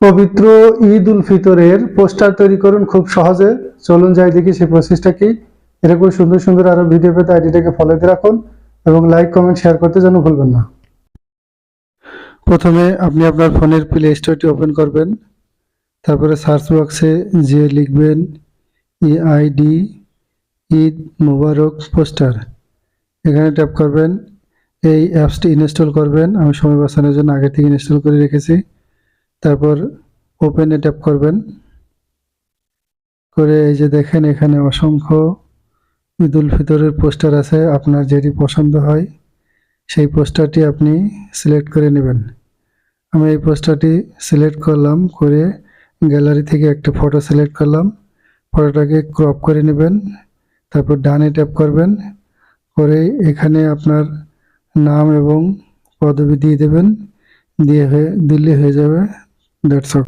পবিত্র ঈদ উল ফিতরের পোস্টার তৈরি করুন খুব সহজে। চলুন যাই দেখি সেই প্রসেসটা কি। এরকম সুন্দর সুন্দর আরও ভিডিও পেতে আইডিটাকে ফলো দিয়ে রাখুন এবং লাইক কমেন্ট শেয়ার করতে যেন ভুলবেন না। প্রথমে আপনি আপনার ফোনের প্লে স্টোরটি ওপেন করবেন। তারপরে সার্চ বক্সে যে লিখবেন ইআইডি ঈদ মুবারক পোস্টার। এখানে ট্যাপ করবেন, এই অ্যাপসটি ইনস্টল করবেন। আমি সময় বাঁচানোর জন্য আগে থেকে ইনস্টল করে রেখেছি। তারপর ওপেনে ট্যাপ করবেন। করে এই যে দেখেন এখানে অসংখ্য ঈদ উল ফিতরের পোস্টার আছে, আপনার যেটি পছন্দ হয়, সেই পোস্টারটি আপনি সিলেক্ট করে নেবেন। আমি এই পোস্টারটি সিলেক্ট করলাম, করে গ্যালারি থেকে একটা ফটো সিলেক্ট করলাম। ফটোটাকে ক্রপ করে নেবেন, তারপর ডানে ট্যাপ করবেন, করে এখানে আপনার নাম এবং পদবি দিয়ে দেবেন, দিয়ে হয়ে দিলে হয়ে যাবে। That's all